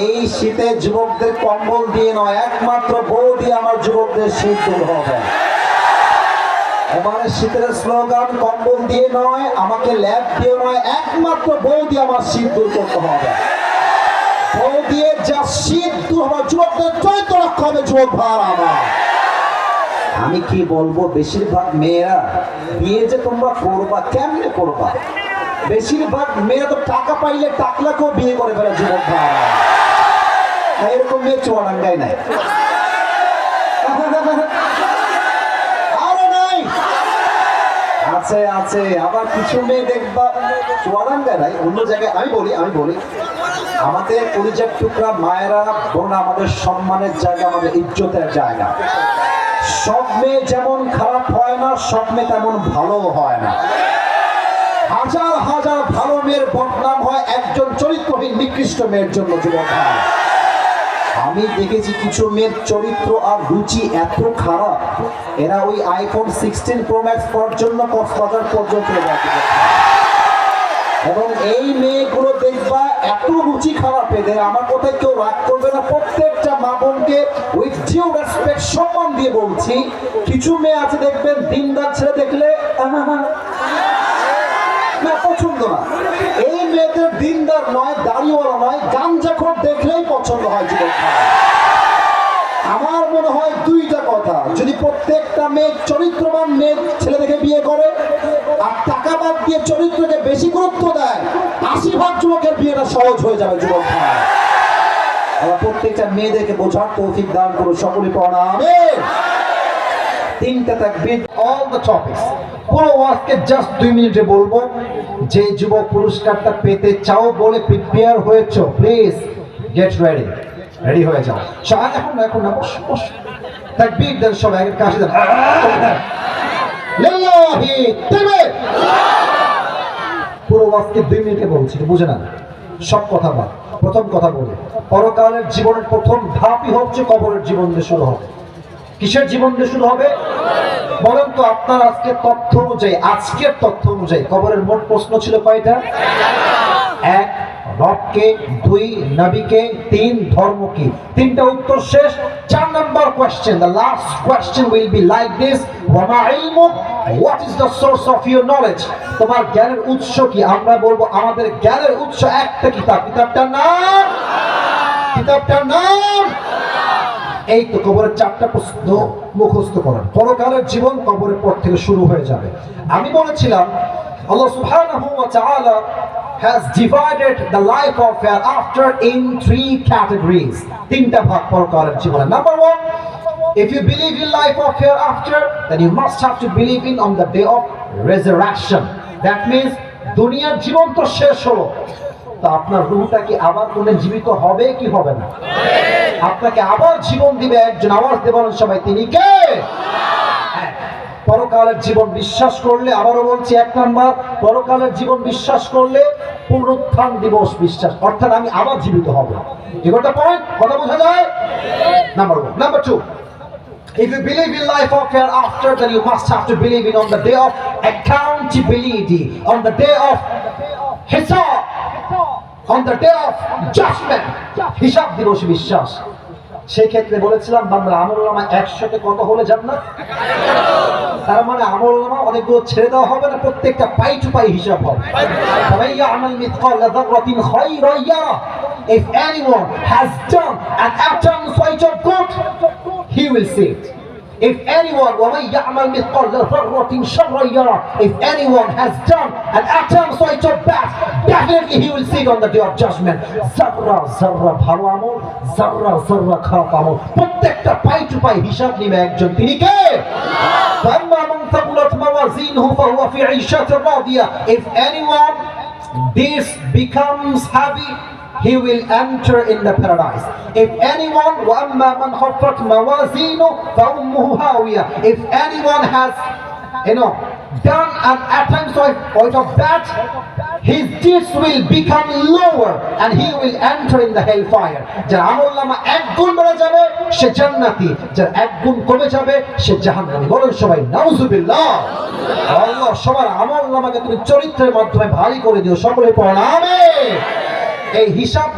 এই শীতে যুবকদের কম্বল দিয়ে নয়, একমাত্র বউ দিয়ে আমার যুবকদের শীত দূর হবে। এবারে শীতের স্লোগান, কম্বল দিয়ে নয়, আমাকে ল্যাব দিয়ে নয়, একমাত্র বউ দিয়ে আমার শীত দূর করতে হবে। বউ দিয়ে যা শীত দূর হবে, যুবকদের চরিত্র রক্ষা হবে, যুবক ভার আমার। আমি কি বলব, বেশিরভাগ মেয়েরা, বিয়ে যে তোমরা করবা, কেমনে করবা? বেশিরভাগ মেয়েরা তো টাকা পাইলে টাকলাকেও বিয়ে করে ফেলে, যুবক ভাই এরকম মেয়ে চুয়াডাঙ্গায় নাই। নাই। আছে আছে। আবার কিছু মেয়ে দেখবা, চুয়াডাঙ্গায় নাই। অন্য জায়গায় আমি বলি আমি বলি। আমাদের পরিচয় টুকরা মায়েরা বোন, আমাদের সম্মানের জায়গা, আমাদের ইজ্জতের জায়গা। সব মেয়ে যেমন খারাপ হয় না, সব মেয়ে তেমন ভালো হয় না। হাজার হাজার ভালো মেয়ের বদনাম হয় একজন চরিত্রহীন নিকৃষ্ট মেয়ের জন্য, যুবক ভাই। আমি দেখেছি কিছু মেয়ের চরিত্র আর রুচি এত খারাপ। এরা ওই আইফোন সিক্সটিন প্রো ম্যাক্স পাওয়ার জন্য কক্সবাজার পর্যন্ত। এবং এই মেয়েগুলো দেখবা এত রুচি খারাপ। এদের আমার কথায় কেউ রাগ করবে না। প্রত্যেকটা মা বোনকে উইথ ডিউ রেসপেক্ট সম্মান দিয়ে বলছি কিছু মেয়ে আছে দেখবেন দিনদার ছেলে দেখলে আহা, না পছন্দ না। এই মেয়েদের দিনদার নয়, দাড়িওয়ালা নয় গাঞ্জাখোর দেখলেই পছন্দ হয় জীবন আমার মনে হয় দুইটা কথা, যদি প্রত্যেকটা মেয়ে চরিত্রবান মেয়ে ছেলে দেখে বিয়ে করে, আর টাকা বাদ দিয়ে চরিত্রকে বেশি গুরুত্ব দেয় আশি ভাগ যুবকের বিয়েটা সহজ হয়ে যাবে যুবক আমরা প্রত্যেকটা মেয়েদেরকে বোঝার তৌফিক দান করো সকলে পড়া তিনটা তাকবীর অল দ্য টপিকস পুরো ওয়াজকে জাস্ট দুই মিনিটে বলব, যে যুবক পুরস্কারটা পেতে চাও বলে প্রিপেয়ার হয়েছো প্লিজ গেট রেডি রেডি হয়ে যাও। সবাই এখন এখন না, বস বস। তাকবীর দেন সবাই এর কাছে দেন। লিল্লাহি তাকবীর পুরো ওয়াজকে দুই মিনিটে বলছি বুঝে না। সব কথা বাদ, প্রথম কথা বলি। পরকালের জীবনের প্রথম ধাপই হচ্ছে কবরের জীবন দিয়ে শুরু হবে। কিসের জীবন দিয়ে শুরু হবে? বলেন তো আপনার আজকের তথ্য অনুযায়ী, আজকের তথ্য অনুযায়ী, কবরের মোট প্রশ্ন ছিল কয়টা? এক, রবকে, দুই, নবীকে, তিন ধর্ম কি তিনটা উত্তর শেষ, চার number question the last question will be like this ওয়ামা ইলমুক? What is the source of your knowledge তোমার জ্ঞানের উৎস কি? আমরা বলব, আমাদের জ্ঞানের উৎস একটা কিতাব। কিতাবটার নাম? কিতাবটার নাম? এই তো কবরের চারটা প্রশ্ন মুখস্থ করার পরকালের জীবন কবরের পর থেকে শুরু হয়ে যাবে। আমি বলেছিলাম, আল্লাহ সুবহানাহু ওয়া তাআলা has divided life of hereafter in three categories তিনটা ভাগ পরকালের জীবনে number one if you believe in life of hereafter then you must have to believe on the day of that means দুনিয়ার জীবন তো শেষ হলো। তা আপনার রুহটা কি আবার কোনে জীবিত হবে কি হবে না? আপনাকে আবার জীবন দিবে একজন আওয়াজ দেবেন সবাই তিনি কে? পরকালের জীবন বিশ্বাস করলে আবারও বলছি এক নাম্বার পরকালের জীবন বিশ্বাস করলে পুনরুত্থান দিবস বিশ্বাস অর্থাৎ আমি আবার জীবিত হব। এগুলোটা পয়েন্ট কথা বোঝা যায়? Number one number two If you believe in life of hereafter, then you must have to believe in on the day of accountability, on the day of hisab, on the day of judgment. হিসাব দিবস বিশ্বাস। সেই ক্ষেত্রে বলেছিলাম বাংলা আমল নামা একসাথে কত হলে জান্নাত? তার মানে আমল নামা অনেকগুলো ছেড়ে দেওয়া হবে না, প্রত্যেকটা পাই টু পাই হিসাব হবে। তবে ইয়ামাল মিথকাল যারাতিন খায়রা ইয়ারা। If anyone has done an atom of good he will see it if anyone ومن يعمل مثقال ذرة شرا يرى if anyone has done an atom size of bad definitely he will see it on the day of judgment zarra zarra ভালো আমল zarra zarra খারাপ আমল প্রত্যেকটা পাই two পাই হিসাব নিবে একজন তিনি কে فأما من ثقلت موازينه فهو في عيشة راضية if anyone this becomes heavy he will enter in the paradise. If anyone, if anyone has, you know, done an attempt out of that, his deeds will become lower and he will enter in the hellfire. যার আমল নামা এক গুণ বেড়ে যাবে সে জান্নাতি যার এক গুণ কমে যাবে সে জাহান্নামি বলুন সবাই নাউজুবিল্লাহ আল্লাহ সবার আমল নামাকে তুমি চরিত্রের মাধ্যমে ভারী করে দিও সকলে পড়াবে এই হিসাব